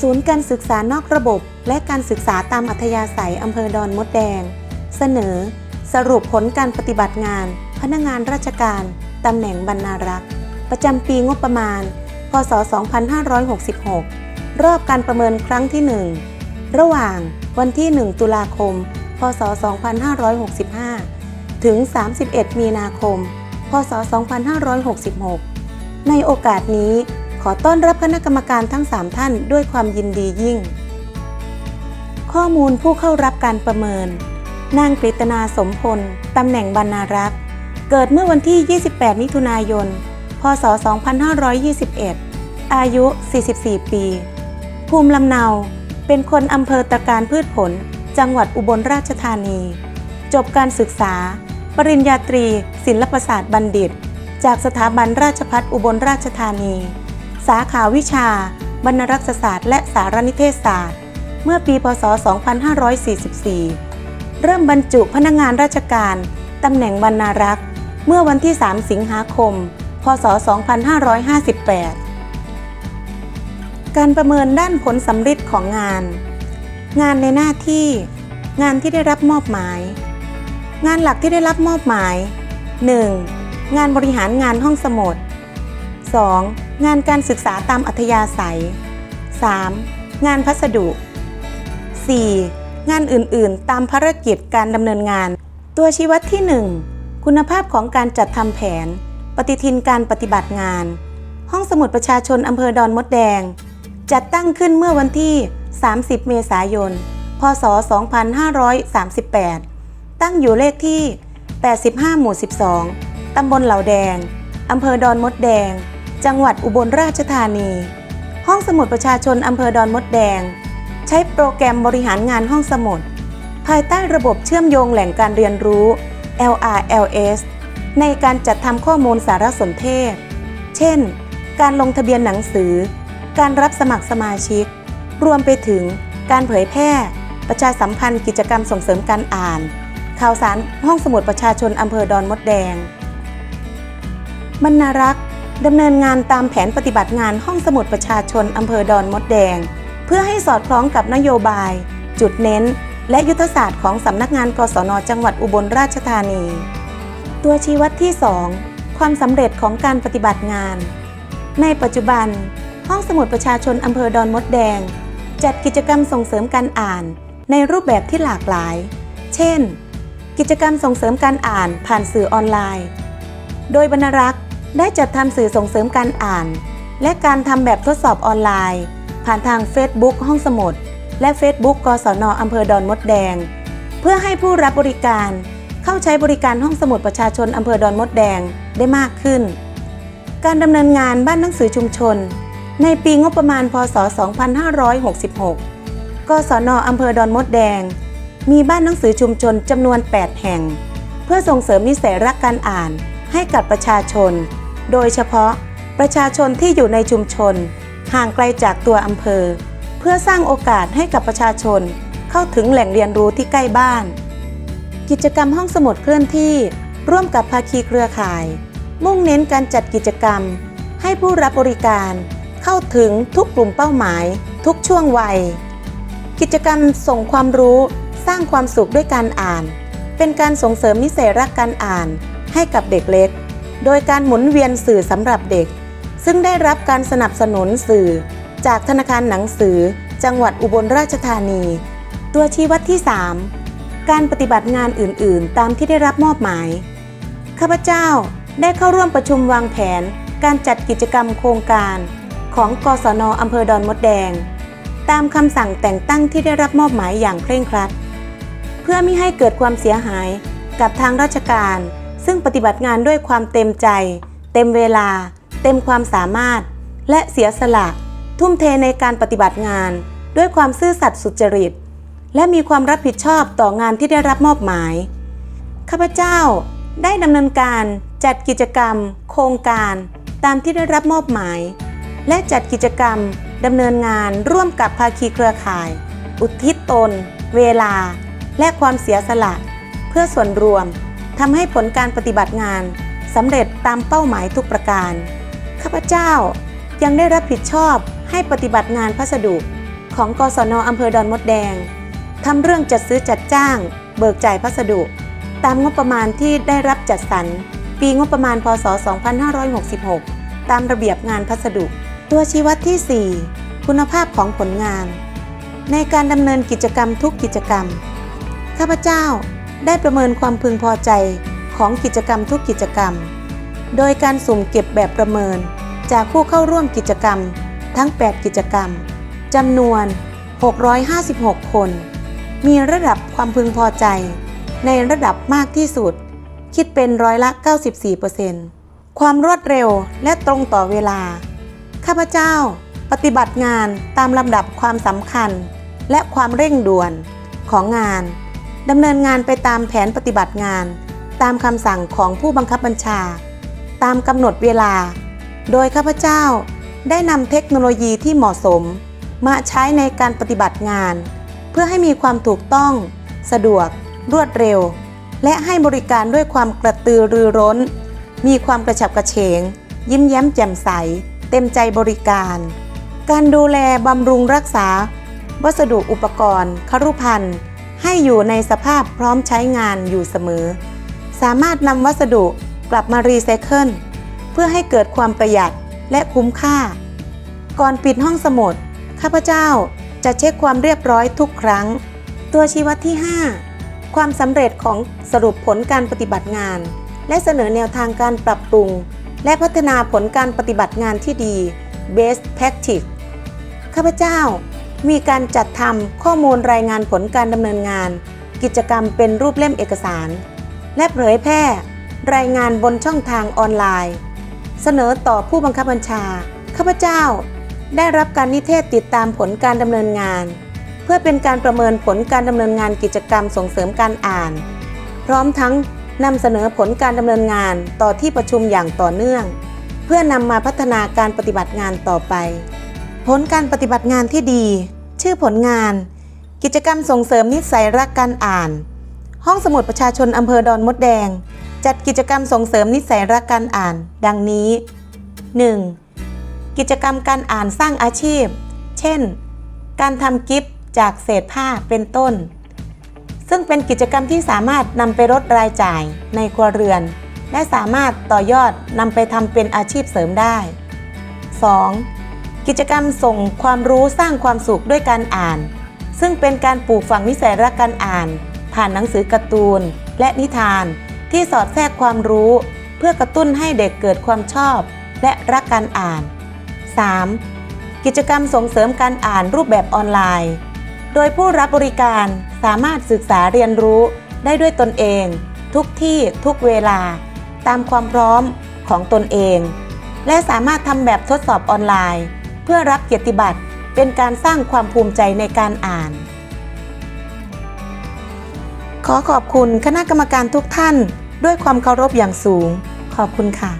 ศูนย์การศึกษานอกระบบ และการศึกษาตามอัธยาศัยอำเภอดอนมดแดง เสนอ สรุปผลการปฏิบัติงาน พนักงานราชการตำแหน่งบรรณารักษ์ประจำปีงบประมาณ พศ 2566 รอบการประเมินครั้งที่ 1 ระหว่างวันที่ 1 ตุลาคม พศ 2565 ถึง 31 มีนาคม พศ 2566 ในโอกาสนี้ ขอต้อนรับคณะกรรมการทั้ง 3 ท่านด้วยความยินดียิ่ง ข้อมูลผู้เข้ารับการประเมิน นางกฤตนาสมพล ตำแหน่งบรรณารักษ์ เกิดเมื่อวันที่ 28 มิถุนายน พศ 2521 อายุ 44 ปี ภูมิลำเนา เป็นคนอำเภอตะการพืชผล จังหวัดอุบลราชธานี จบการศึกษา ปริญญาตรี ศิลปศาสตร์บัณฑิต จากสถาบันราชพัฒอุบลราชธานี สาขาวิชา บรรณรักษศาสตร์และสารนิเทศศาสตร์ เมื่อปีพศ 2544 เริ่มบรรจุพนักงานราชการ ตำแหน่งบรรณารักษ์ เมื่อวันที่ 3 สิงหาคม พศ 2558 การประเมินด้านผลสำฤทธิ์ของงาน งานในหน้าที่ งานที่ได้รับมอบหมาย งานหลักที่ได้รับมอบหมาย 1. งานบริหารงานห้องสมุด 2. งานการศึกษาตามอัธยาศัย 3. งานพัสดุ 4. งานอื่นๆ ตามภารกิจการดำเนินงาน ตัวชี้วัดที่ 1 คุณภาพของการจัดทำแผน ปฏิทินการปฏิบัติงาน ห้องสมุดประชาชนอำเภอดอนมดแดง จัดตั้งขึ้นเมื่อวันที่ 30 เมษายน พศ 2538 ตั้งอยู่เลขที่ 85 หมู่ 12 ตำบลเหล่าแดง อำเภอดอนมดแดง จังหวัดอุบลราชธานี ห้องสมุดประชาชนอำเภอดอนมดแดง ใช้โปรแกรมบริหารงานห้องสมุด ภายใต้ระบบเชื่อมโยงแหล่งการเรียนรู้ LRLS ในการจัดทำข้อมูลสารสนเทศ เช่น การลงทะเบียนหนังสือ การรับสมัครสมาชิก รวมไปถึงการเผยแพร่ ประชาสัมพันธ์กิจกรรมส่งเสริมการอ่าน ข่าวสารห้องสมุดประชาชนอำเภอดอนมดแดงบรรณารักษ์ ดำเนินงานตามแผนปฏิบัติงานห้องสมุดประชาชนอำเภอดอนมดแดง เพื่อให้สอดคล้องกับนโยบาย จุดเน้น และยุทธศาสตร์ของสำนักงานกศนจังหวัดอุบลราชธานี ตัวชี้วัดที่ 2 ความสำเร็จของการปฏิบัติงาน ในปัจจุบัน ห้องสมุดประชาชนอำเภอดอนมดแดง จัดกิจกรรมส่งเสริมการอ่าน ในรูปแบบที่หลากหลาย เช่น กิจกรรมส่งเสริมการอ่านผ่านสื่อออนไลน์ โดยบรรณารักษ์ ได้จัดทำสื่อส่งเสริมการอ่าน และการทำแบบทดสอบออนไลน์ ผ่านทาง Facebook ห้องสมุด และ Facebook กศนอำเภอดอนมดแดง เพื่อให้ผู้รับบริการเข้าใช้บริการห้องสมุดประชาชนอำเภอดอนมดแดงได้มากขึ้น การดำเนินงานบ้านหนังสือชุมชน ในปีงบประมาณพศ 2566 กศนอำเภอดอนมดแดง มีบ้านหนังสือชุมชนจำนวน 8 แห่ง เพื่อส่งเสริมนิสัยรักการอ่าน ให้กับประชาชน โดยเฉพาะประชาชนที่อยู่ในชุมชน ห่างไกลจากตัวอำเภอ เพื่อสร้างโอกาสให้กับประชาชน เข้าถึงแหล่งเรียนรู้ที่ใกล้บ้าน กิจกรรมห้องสมุดเคลื่อนที่ ร่วมกับภาคีเครือข่าย มุ่งเน้นการจัดกิจกรรม ให้ผู้รับบริการ เข้าถึงทุกกลุ่มเป้าหมาย ทุกช่วงวัย กิจกรรมส่งความรู้ สร้างความสุขด้วยการอ่าน เป็นการส่งเสริมนิสัยรักการอ่าน ให้กับเด็กเล็ก โดยการหมุนเวียนสื่อสำหรับเด็ก ซึ่งได้รับการสนับสนุนสื่อ จากธนาคารหนังสือ จังหวัดอุบลราชธานี ตัวชี้วัดที่ 3 การปฏิบัติงานอื่น ๆ ตามที่ได้รับมอบหมาย ข้าพเจ้าได้เข้าร่วมประชุมวางแผน การจัดกิจกรรมโครงการ ของกศนอำเภอดอนมดแดง ตามคำสั่งแต่งตั้งที่ได้รับมอบหมายอย่างเคร่งครัด เพื่อไม่ให้เกิดความเสียหายกับทางราชการ ซึ่งปฏิบัติงานด้วยความเต็มใจ เต็มเวลา เต็มความสามารถ และเสียสละ ทุ่มเทในการปฏิบัติงาน ด้วยความซื่อสัตย์สุจริต และมีความรับผิดชอบต่องานที่ได้รับมอบหมาย ข้าพเจ้าได้ดำเนินการจัดกิจกรรม โครงการตามที่ได้รับมอบหมาย และจัดกิจกรรมดำเนินงานร่วมกับภาคีเครือข่าย อุทิศตน เวลา และความเสียสละ เพื่อส่วนรวม ทำให้ผลการปฏิบัติงานสำเร็จตามเป้าหมายทุกประการ ข้าพเจ้ายังได้รับผิดชอบให้ปฏิบัติงานพัสดุของกศนอำเภอดอนมดแดงทำเรื่องจัดซื้อจัดจ้าง เบิกจ่ายพัสดุ ตามงบประมาณที่ได้รับจัดสรร ปีงบประมาณพศ 2566 ตามระเบียบงานพัสดุ ตัวชี้วัดที่ 4 คุณภาพของผลงาน ในการดำเนินกิจกรรมทุกกิจกรรม ข้าพเจ้า ได้ประเมินความพึงพอใจของกิจกรรมทุกกิจกรรม โดยการสุ่มเก็บแบบประเมิน จากผู้เข้าร่วมกิจกรรม ทั้ง 8 กิจกรรมจำนวน 656 คน มีระดับความพึงพอใจ ในระดับมากที่สุด คิดเป็นร้อยละ 94%ความรวดเร็วและตรงต่อเวลา ข้าพเจ้า ปฏิบัติงานตามลำดับความสำคัญ และความเร่งด่วนของงาน ดำเนินงานไปตามแผนปฏิบัติงาน ตามคำสั่งของผู้บังคับบัญชา ตามกำหนดเวลา โดยข้าพเจ้าได้นำเทคโนโลยีที่เหมาะสม มาใช้ในการปฏิบัติงาน เพื่อให้มีความถูกต้อง สะดวก รวดเร็ว และให้บริการด้วยความกระตือรือร้น มีความกระฉับกระเฉง ยิ้มแย้มแจ่มใส เต็มใจบริการ การดูแลบำรุงรักษา วัสดุอุปกรณ์ ครุภัณฑ์ ให้อยู่ในสภาพพร้อมใช้งานอยู่เสมอ สามารถนำวัสดุกลับมารีไซเคิลเพื่อให้เกิดความประหยัดและคุ้มค่า ก่อนปิดห้องสมุด ข้าพเจ้าจะเช็คความเรียบร้อยทุกครั้ง ตัวชี้วัดที่ 5 ความสำเร็จของสรุปผลการปฏิบัติงาน และเสนอแนวทางการปรับปรุง และพัฒนาผลการปฏิบัติงานที่ดี Best Practice ข้าพเจ้า มีการจัดทำข้อมูลรายงานผลการดำเนินงาน กิจกรรมเป็นรูปเล่มเอกสาร และเผยแพร่ รายงานบนช่องทางออนไลน์ เสนอต่อผู้บังคับบัญชา ข้าพเจ้า ได้รับการนิเทศติดตามผลการดำเนินงาน เพื่อเป็นการประเมินผลการดำเนินงานกิจกรรมส่งเสริมการอ่าน พร้อมทั้งนำเสนอผลการดำเนินงานต่อที่ประชุมอย่างต่อเนื่อง เพื่อนำมาพัฒนาการปฏิบัติงานต่อไป ผลการปฏิบัติงานที่ดี ชื่อผลงาน กิจกรรมส่งเสริมนิสัยรักการอ่าน ห้องสมุดประชาชนอำเภอดอนมดแดง จัดกิจกรรมส่งเสริมนิสัยรักการอ่าน ดังนี้ 1. กิจกรรมการอ่านสร้างอาชีพ เช่น การทำกิฟต์จากเศษผ้าเป็นต้น ซึ่งเป็นกิจกรรมที่สามารถนำไปลดรายจ่ายในครัวเรือน และสามารถต่อยอดนำไปทำเป็นอาชีพเสริมได้ 2. กิจกรรมส่งความรู้สร้างความสุขด้วยการอ่าน ซึ่งเป็นการปลูกฝังนิสัยรักการอ่าน ผ่านหนังสือการ์ตูน และนิทาน ที่สอดแทรกความรู้ เพื่อกระตุ้นให้เด็กเกิดความชอบ และรักการอ่าน 3. กิจกรรมส่งเสริมการอ่านรูปแบบออนไลน์ โดยผู้รับบริการสามารถศึกษาเรียนรู้ได้ด้วยตนเอง ทุกที่ทุกเวลา ตามความพร้อมของตนเอง และสามารถทำแบบทดสอบออนไลน์ พื่อรับเกียรติบัตรเป็นการสร้างความภูมิใจในการอ่าน ขอขอบคุณคณะกรรมการทุกท่าน ด้วยความเคารพอย่างสูง ขอบคุณค่ะ